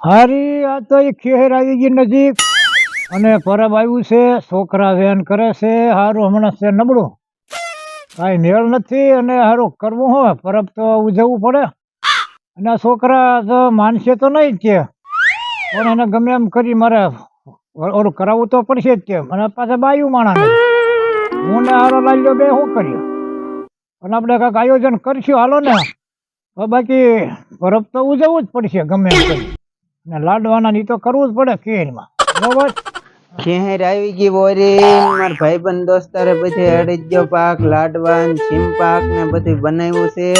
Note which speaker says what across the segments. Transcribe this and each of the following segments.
Speaker 1: હારી, આ તો એ ખેર આવી ગઈ નજીક. અને પરબ આવ્યું છે, છોકરા વેન કરે છે, હારું હમણાં છે નબળું. કાંઈ મેળ નથી અને હારું કરવું હોય પરબ તો ઉજવવું પડે. અને આ છોકરા તો માનશે તો નહીં જ કે. પણ એને ગમે એમ કરી મારે ઓલું કરાવવું તો પડશે જ કે. અને પાછા બાયું માણા હું ને હારો લાગ્યો બે શું કર્યો પણ આપણે કાંઈક આયોજન કરશું, હાલો ને. બાકી પરબ તો ઉજવવું જ પડશે, ગમે એમ કરી. ને લાડવાના ની તો કરવું જ પડે કેરમાં બરોબર?
Speaker 2: કેર આવી ગઈ બોરી માર ભાઈબંધ દોસ્તારે બધે અડજ્યો પાક લાડવાન, છીમ પાક ને બધું બનાવ્યું છે.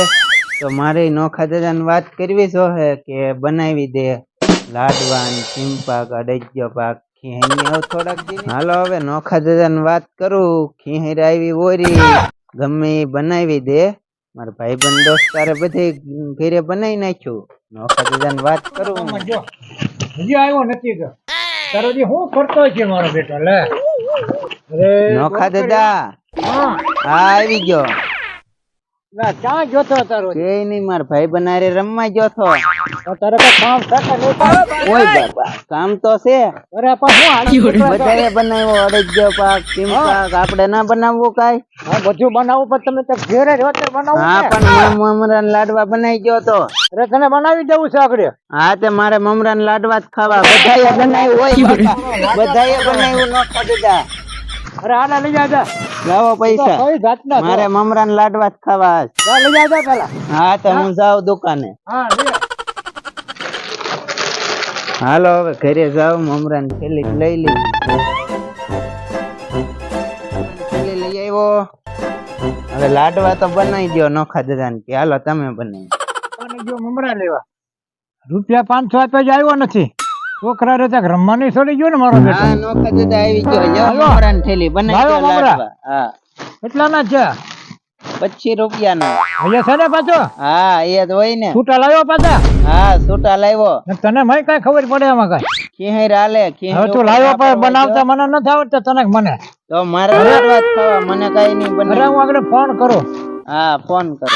Speaker 2: તો મારે નોખા દાદાને વાત કરવી જો હે કે બનાવી દે. લાડવાન, છીમ પાક અડજ્યો પાક હવે થોડાક દી હાલો, હવે નોખા દાદાને વાત કરું. ખીહર આવી બોરી ગમે બનાવી દે. મારા ભાઈ ભાઈબંધ દોસ્તારે બધે ઘેરે બનાવી નાખ્યું. નોખા દાદાને વાત કરું
Speaker 1: જો હજી આવ્યો નથી તો. તારો જે હું કરતો છે મારો બેટો લે. અરે
Speaker 2: નોખા દાદા.
Speaker 1: હા
Speaker 2: આવી ગયો.
Speaker 1: ક્યાં જોતો તારો
Speaker 2: કે નહીં માર ભાઈ બનારે રમવા ગયો
Speaker 1: તો તારે કઈ કામ થશે નહીં?
Speaker 2: ઓય બાપા કામ તો છે.
Speaker 1: અરે પણ હું હાલી
Speaker 2: બધાએ બનાવ્યો અડજ્યો પાક ટીમ પાક આપણે ના બનાવવું કાઈ?
Speaker 1: હા બધું બનાવવું પણ તમે તો ઘેરે જ હોતે બનાવવું
Speaker 2: હા પણ મારે મમરાન લાડવા બનાવી ગયો તો.
Speaker 1: અરે તને બનાવી દેવું છે આગળ.
Speaker 2: હા તે મારે મમરાન લાડવા જ ખાવા. બધાએ બનાવ્યું હોય બધાએ બનાવ્યું ન ખાધા
Speaker 1: અરે આના લઈ જાજા.
Speaker 2: લાવો પૈસા.
Speaker 1: કઈ જાતના
Speaker 2: મારે મમરાન લાડવા જ ખાવા છે.
Speaker 1: લઈ જાજા પેલા.
Speaker 2: હા તો હું? જાઉં દુકાને.
Speaker 1: હા
Speaker 2: હાલો હવે ઘરે જાવ મમરાન થેલી લઈ થેલી લઈ આવ્યો. હવે લાડવા તો બનાવી દો નોખા દાદા કે હાલો તમે બનાવી
Speaker 1: મમરા લેવા. રૂપિયા પાંચસો આપ્યા જ આવ્યો નથી. છોકરા રે ત્યાં રમવાની છોડી ગયો ને મારો બેટો.
Speaker 2: હા નોખા દાદા આવી ગયો.
Speaker 1: યો?
Speaker 2: મમરાન થેલી બનાવી
Speaker 1: મમરા?
Speaker 2: લાડવા. હા.
Speaker 1: કેટલાના છે?
Speaker 2: પચીસ રૂપિયાનો.
Speaker 1: અહીંયા છે ને પાછો?
Speaker 2: હા એ જ હોય ને.
Speaker 1: છૂટા લાવ્યો પાછા?
Speaker 2: હા છૂટા લાવ્યો.
Speaker 1: તને મય કઈ ખબર પડે આમાં કઈ?
Speaker 2: કે રાલે કે
Speaker 1: હવે તું લાવ્યો પણ બનાવતા. મને નથી આવડતા તને મને.
Speaker 2: તો મારે વાત ખાવા મને કઈ નહીં
Speaker 1: અરે
Speaker 2: બને
Speaker 1: હું આગળ ફોન કરું.
Speaker 2: હા ફોન કરો.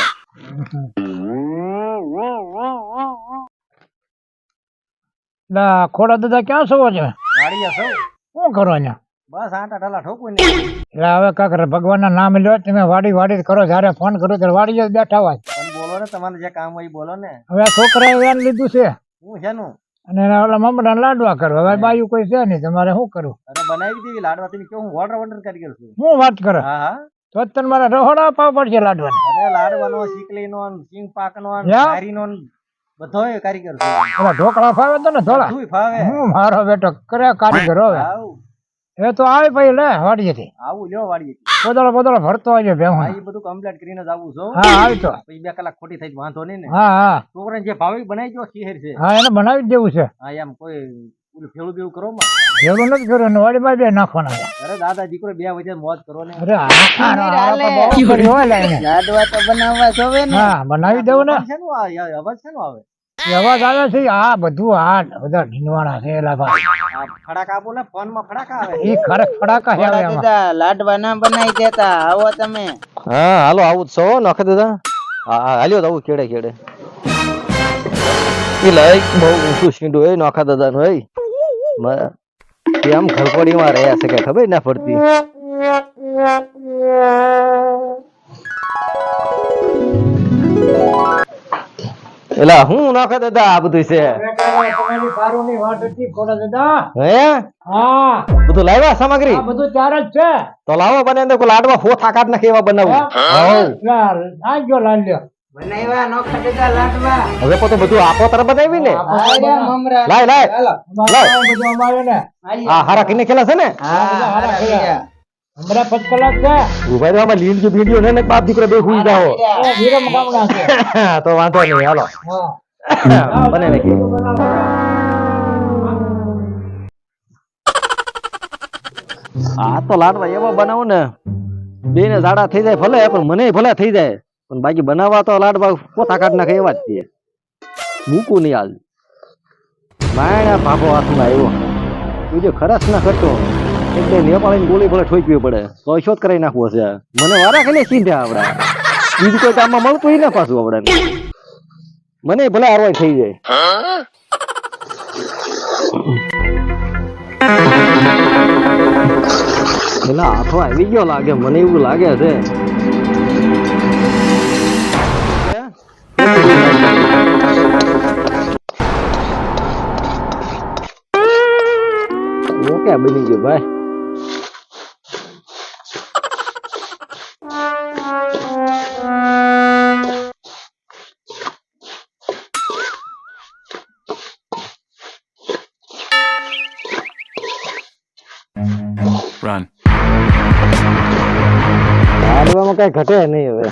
Speaker 1: લા ખોડા દાદા ક્યાં છો છે
Speaker 3: વાડિયા સૌ
Speaker 1: શું કરો અહીંયા?
Speaker 3: બસ આટા ટાલા ઠોકું ને
Speaker 1: એટલે હવે કાક ભગવાનના નામ લ્યો તમે વાડી વાડી કરો જ્યારે ફોન કરો ત્યારે વાડી જ બેઠા હોય.
Speaker 3: પણ બોલો ને તમારે જે કામ હોય બોલો ને.
Speaker 1: હવે આ છોકરાએ વેન લીધું છે.
Speaker 3: હું શેનું?
Speaker 1: અને ઓલા મમરા લાડવા કરો. હવે બાયું કોઈ છે નહીં તમારે શું કરું
Speaker 3: અરે બનાવી દીધી લાડવા તમે કેવું હું ઓર્ડર વોર્ડર કરી ગયો છું.
Speaker 1: હું વાત કરો?
Speaker 3: હા હા.
Speaker 1: તો તને મારે રહોડા પાવ પડશે લાડવાને.
Speaker 3: અરે લાડવાનો શીકલીનો સિંગ પાકનો ને
Speaker 1: યા.
Speaker 3: ઘારીનો ને બધોય કારીગર છે
Speaker 1: ઓલા ઢોકળા ફાવે તો ને થોડા
Speaker 3: બધુંય ફાવે.
Speaker 1: હું મારો બેટો કરે કારીગર હવે.
Speaker 3: આવું.
Speaker 1: એ તો આવે પછી લે વાડીએથી.
Speaker 3: આવું લ્યો વાડીએ
Speaker 1: પોદળો પોદળો ભરતો આવજો
Speaker 3: હા આ બધું કમ્પ્લીટ કરીને જ આવું છું.
Speaker 1: હા આવી તો.
Speaker 3: પછી બે કલાક ખોટી થઈ વાંધો નહીં ને.
Speaker 1: હા હા.
Speaker 3: છોકરાને જે ભાવે બનાવી દો ખીહેર છે.
Speaker 1: હા એને બનાવી જ દેવું છે.
Speaker 3: હા એમ કોઈ પેલું ફેવું બેવું કરો માં
Speaker 1: ભેગું નથી કર્યું ને બે નાખવાના
Speaker 3: અરે દાદા દીકરો બે વચ્ચે કરો
Speaker 1: અરે હોય.
Speaker 2: લાડવા તો બનાવવા જોવે ને.
Speaker 1: હા બનાવી દઉં ને.
Speaker 3: શેનું આ અવાજ શેનો આવે
Speaker 1: અવાજ આવે છે આ બધું આ બધા ઢીંડવાણા છે એલા ભાઈ.
Speaker 3: ફડાકા બોલે ફોનમાં ફડાકા આવે.
Speaker 1: એ ખરેખ ફડાકા છે હવે
Speaker 2: થોડા
Speaker 1: એમાં.
Speaker 2: દાદા લાડવા ના બનાવી દેતા. આવો તમે.
Speaker 4: હા હાલો આવું જ છો નોખે દાદા હા હાલ્યો તો આવું કેડે કેડે એ લાઈક બહુ ઊંચું સીંડું હોય નોખા દાદાનું એ આમ ઘરપડીમાં રહ્યા છે કે ખબર ના પડતી? એલા હું નાખે દાદા આ બધું છે? હે?
Speaker 1: હા.
Speaker 4: બધું લાવ્યા સામગ્રી?
Speaker 1: બધું ચાર જ છે.
Speaker 4: તો લાવો બને અંદર કોઈ લાડવા ફોથા કાઢ નાખે એવા બનાવું.
Speaker 1: લાલ લ્યો
Speaker 2: બનાવ્યા નોખા દાદા લાડવા.
Speaker 4: હવે તો બધું આપો તરફ બનાવી ને.
Speaker 2: આયા મમરા.
Speaker 4: લાય લાય.
Speaker 1: અમારે આ બધું અમારે ને.
Speaker 4: આ હારા કિને ખેલા છે ને?
Speaker 2: હા હારા ગયા.
Speaker 1: હમણાં પચ કલાક છે.
Speaker 4: ઊભા રહ્યો આમાં લીંડ ભીડીઓ ને ને બાપ દીકરો બે હુઈ જાઓ.
Speaker 1: એ વિરમ ગામડા છે.
Speaker 4: તો વાંધો નહીં હાલો.
Speaker 1: હા.
Speaker 4: બને નાખી આ તો લાડવા એવા બનાવો ને બે ને ઝાડા થઈ જાય ભલે પણ મને ભલે થઈ જાય. પણ બાકી બનાવવા તો લાડવા પોતા કાઢ નાખે એવા જ છે મૂકું નહીં હાલ. માયણા ભાગો હાથમાં આવ્યો. તું જે ખરસ ના કરતો. એટલે નેપાળીની ગોળી ભલે ઠોકવી પડે. તો શોધ કરાવી નાખવો છે મને વારા ખાલી સીધા આપડે બીજું કોઈ કામમાં મળતું ના પાછું આવડે મને ભલે હારવાય થઈ જાય. પેલા હાથો આવી ગયો લાગે, મને એવું લાગે છે. ઓકે બની ગયું ભાઈ
Speaker 5: Run.
Speaker 4: લાડવામાં કઈ ઘટે નહીં હવે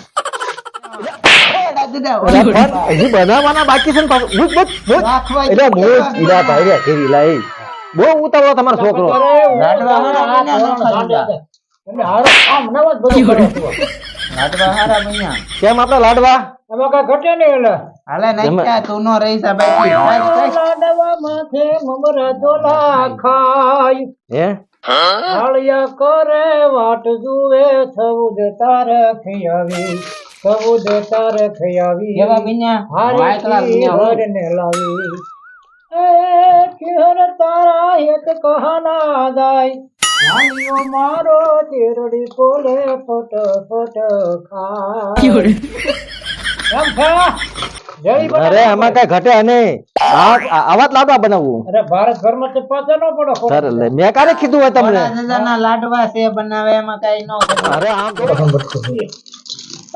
Speaker 4: હજી બનાવવાના બાકી છે ને પાછું. ભૂત, ભૂત, ભૂત.
Speaker 2: રાખવા
Speaker 4: એટલે
Speaker 2: જેવું
Speaker 4: ભૂત,
Speaker 2: કહેવાય.
Speaker 4: ઈલા ભાઈ રે, ઘેરી લાઈ. બહુ ઉતાવળો તમારો છોકરો. કેમ આપડે લાડવા?
Speaker 1: ઘટે નહીં એટલે.
Speaker 2: હાલે નાખ્યા તું નો રહી જા બાકી કાંઈ કાંઈ.
Speaker 1: લાડવા માથે મમરા ઝોલા ખાય.
Speaker 4: હે?
Speaker 1: હાળિયા કરે વાટ જુએ થવું દે તારે ખિયાવી. થવું દે તારે ખિયાવી. હારી
Speaker 2: બન્યા
Speaker 1: લાવી. કિહર તારા હેત કહના દાય નાનીઓ મારો તેરડી કોલે ફટ ફટ ખાય. એમ છે?
Speaker 4: અરે આમાં કઈ ઘટે નહીં. આવા જ લાડવા બનાવવું
Speaker 1: અરે ભારત ઘરમાં તો પાછા ન પડો
Speaker 4: મેં ક્યારે કીધું હોય તમને.
Speaker 2: લાડવા છે બનાવે એમાં કઈ ન
Speaker 4: અરે આમ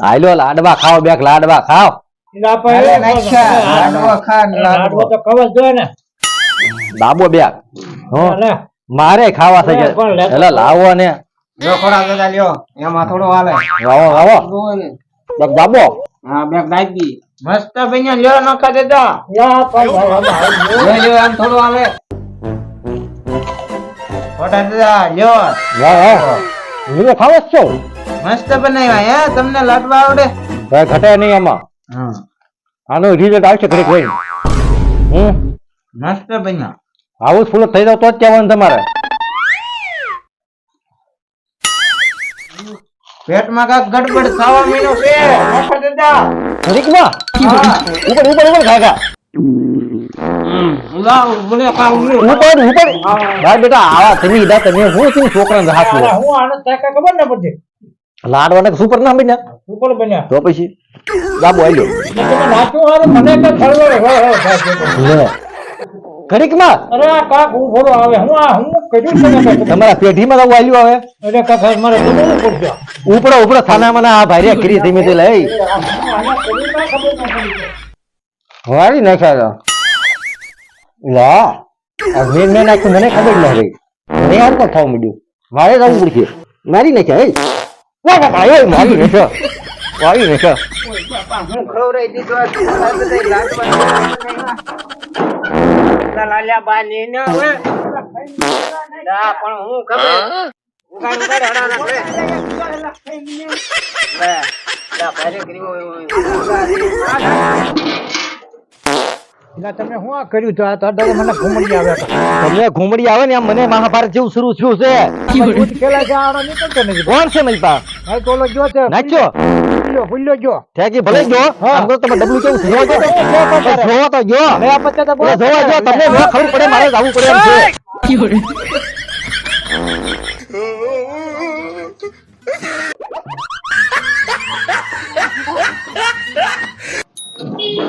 Speaker 4: આયલો લાડવા ખાઓ બેક લાડવા ખાઓ. દાબો બેક મારે ખાવા
Speaker 1: થઈ લેતો
Speaker 4: એટલે લાવો ને.
Speaker 3: એમાં
Speaker 4: દાબો
Speaker 3: હા
Speaker 2: મસ્ત લ્યો નોખા
Speaker 3: આમ થોડો
Speaker 2: લ્યો.
Speaker 4: ખાવો છો.
Speaker 2: મસ્ત બનાવ્યા તમને લાડવા આવડે?
Speaker 4: ઘટે નહીં આમાં
Speaker 2: હા
Speaker 4: આનો રિઝલ્ટ આવશે ઘરે કોઈ હમ?
Speaker 2: મસ્ત બન્યા.
Speaker 4: હાઉસ ફૂલ થઈ જાવ તો જ કહેવાનું તમારે.
Speaker 2: પેટમાં કાક ગડબડ થવા મીનો છે. નોખા દાદા
Speaker 4: ઘડીકમાં? ઉપર ઉપર ઉપર ખાગા
Speaker 1: ને
Speaker 4: સુપર ના બન્યા.
Speaker 1: સુપર બન્યા.
Speaker 4: તો પછી? દાબો આલ્યો
Speaker 1: હારું
Speaker 4: ઘડીકમાં
Speaker 1: અરે આ કાક હું આવે. હું આ હું કર્યું છે
Speaker 4: તમારા પેઢીમાં દાબો આલ્યો હવે
Speaker 1: એટલે કાકા મારે
Speaker 4: ઉપડો ઉપડો થાનામાં આ કરી ધીમે ધીમે લઈ. વાળી નાખ્યા લા મેં મેં નાખ્યું મને ખબર ન રહી. મને યાર પણ થવા માંડ્યું. મારે જવું પડશે. મારી નાખ્યા એ મારી નાખ્યા મારી નાખ્યા
Speaker 2: હું ખવડાવી દીધો લાલ્યા બા ને. ના, પણ હું ખબર
Speaker 1: તમે શું આ કર્યું તો? આ તો મને ઘૂમડી આવે
Speaker 4: તમને ઘૂમડી આવે ને મને મહાભારત જેવું શરૂ થયું છે. કોણ છે મારી પાસે
Speaker 1: ફૂલ્યો ફૂલ્યો જો.
Speaker 4: ઠેકી ભલે જો આમ તો તમે ડબલું કેવું જોવા જો જોવા તો જો.
Speaker 1: હવે આ પચાસ તો
Speaker 4: જોવા જો તમને ન ખબર પડે મારે જવું પડે એમ છે.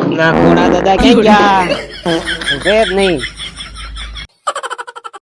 Speaker 2: ના કોણા દાદા ક્યાં ગયા? નહીં.